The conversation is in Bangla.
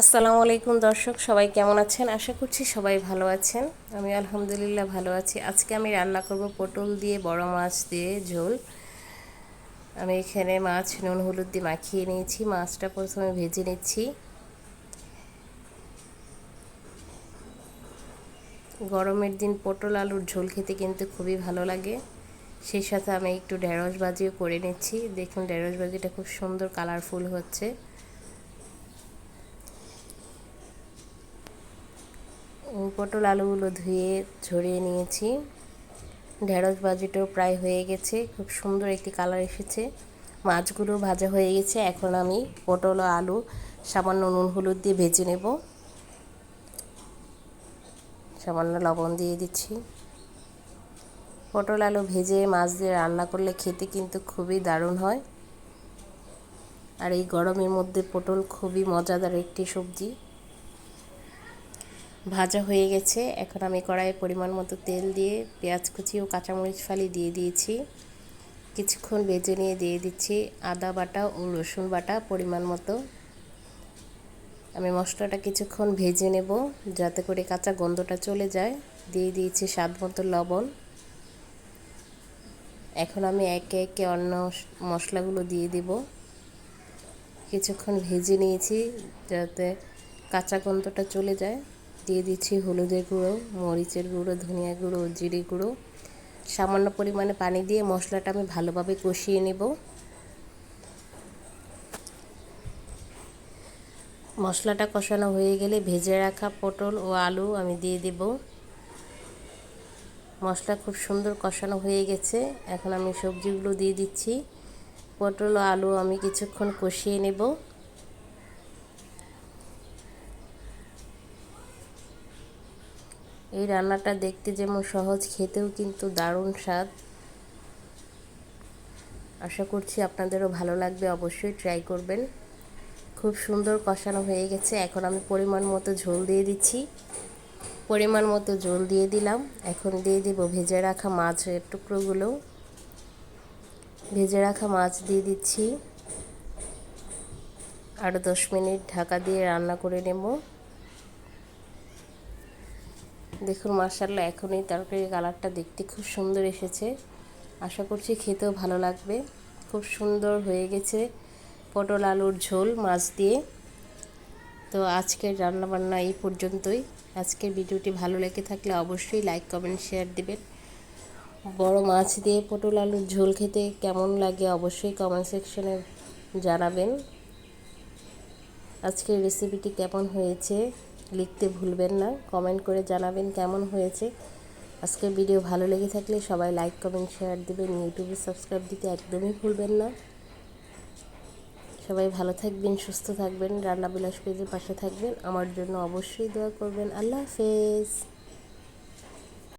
আসসালামু আলাইকুম দর্শক, সবাই কেমন আছেন? আশা করছি সবাই ভালো আছেন। আমি আলহামদুলিল্লাহ ভালো আছি। আজকে আমি রান্না করব পটল দিয়ে, বড় মাছ দিয়ে ঝোল। আমি এখানে মাছ, নুন, হলুদ দিয়ে মাখিয়ে নিয়েছি। মাছটা প্রথমে ভেজে নিচ্ছি। গরমের দিন পটল আলুর ঝোল খেতে কিন্তু খুবই ভালো লাগে। সেই সাথে আমি একটু ঢেঁড়স ভাজিও করে নিচ্ছি। দেখুন, ঢেঁড়স ভাজিটা খুব সুন্দর কালারফুল হচ্ছে। পটল আলুগুলো ধুয়ে ঝরিয়ে নিয়েছি। ঢেঁড়স ভাজিটাও প্রায় হয়ে গেছে, খুব সুন্দর একটি কালার এসেছে। মাছগুলো ভাজা হয়ে গেছে, এখন আমি পটল আলু, সামান্য নুন হলুদ দিয়ে ভেজে নেব। সামান্য লবণ দিয়ে দিচ্ছি। পটল আলু ভেজে মাছ দিয়ে রান্না করলে খেতে কিন্তু খুবই দারুণ হয়। আর এই গরমের মধ্যে পটল খুবই মজাদার একটি সবজি। ভাজা হয়ে গেছে। এখন আমি কড়াইয়ে পরিমাণ মতো তেল দিয়ে পেঁয়াজ কুচি ও কাঁচামরিচ ফালি দিয়ে দিয়েছি। কিছুক্ষণ ভেজে নিয়ে দিয়ে দিচ্ছি আদা বাটা ও রসুন বাটা পরিমাণ মতো। আমি মশলাটা কিছুক্ষণ ভেজে নেব যাতে করে কাঁচা গন্ধটা চলে যায়। দিয়ে দিয়েছি স্বাদ মতো লবণ। এখন আমি একে একে অন্য মশলাগুলো দিয়ে দিব। কিছুক্ষণ ভেজে নিয়েছি যাতে কাঁচা গন্ধটা চলে যায়। দিয়ে দিচ্ছি হলুদের গুঁড়ো, মরিচের গুঁড়ো, ধনিয়া গুঁড়ো, জিরে গুঁড়ো। সামান্য পরিমাণে পানি দিয়ে মশলাটা আমি ভালোভাবে কষিয়ে নেব। মশলাটা কষানো হয়ে গেলে ভেজে রাখা পটল ও আলু আমি দিয়ে দেব। মশলা খুব সুন্দর কষানো হয়ে গেছে। এখন আমি সবজিগুলো দিয়ে দিচ্ছি। পটল ও আলু আমি কিছুক্ষণ কষিয়ে নেব। এই রান্নাটা দেখতে যেমন সহজ, খেতেও কিন্তু দারুণ স্বাদ। আশা করছি আপনাদেরও ভালো লাগবে, অবশ্যই ট্রাই করবেন। খুব সুন্দর কষানো হয়ে গেছে, এখন আমি পরিমাণ মতো ঝোল দিয়ে দিচ্ছি। পরিমাণ মতো ঝোল দিয়ে দিলাম, এখন দিয়ে দিব ভেজে রাখা মাছের টুকরোগুলো। ভেজে রাখা মাছ দিয়ে দিচ্ছি। আরও দশ মিনিট ঢাকা দিয়ে রান্না করে নেব। দেখুন মার্শাল্লাহ এখনই তরকারি কালারটা দেখতে খুব সুন্দর এসেছে। আশা করছি খেতেও ভালো লাগবে। খুব সুন্দর হয়ে গেছে পটল আলুর ঝোল মাছ দিয়ে। তো আজকের রান্নাবান্না এই পর্যন্তই। আজকের ভিডিওটি ভালো লেগে থাকলে অবশ্যই লাইক, কমেন্ট, শেয়ার দেবেন। বড় মাছ দিয়ে পটল আলুর ঝোল খেতে কেমন লাগে অবশ্যই কমেন্ট সেকশনে জানাবেন। আজকের রেসিপিটি কেমন হয়েছে? লিখতে ভুলবেন না কমেন্ট করে জানাবেন কেমন হয়েছে। আজকের ভিডিও ভালো লেগে থাকলে সবাই লাইক কমেন্ট শেয়ার দেবেন। ইউটিউবে সাবস্ক্রাইব দিতে একদমই ভুলবেন না। সবাই ভালো থাকবেন, সুস্থ থাকবেন রান্না বিলাস পেজের পাশে থাকবেন। আমার জন্য অবশ্যই দোয়া করবেন। আল্লাহ হাফেজ।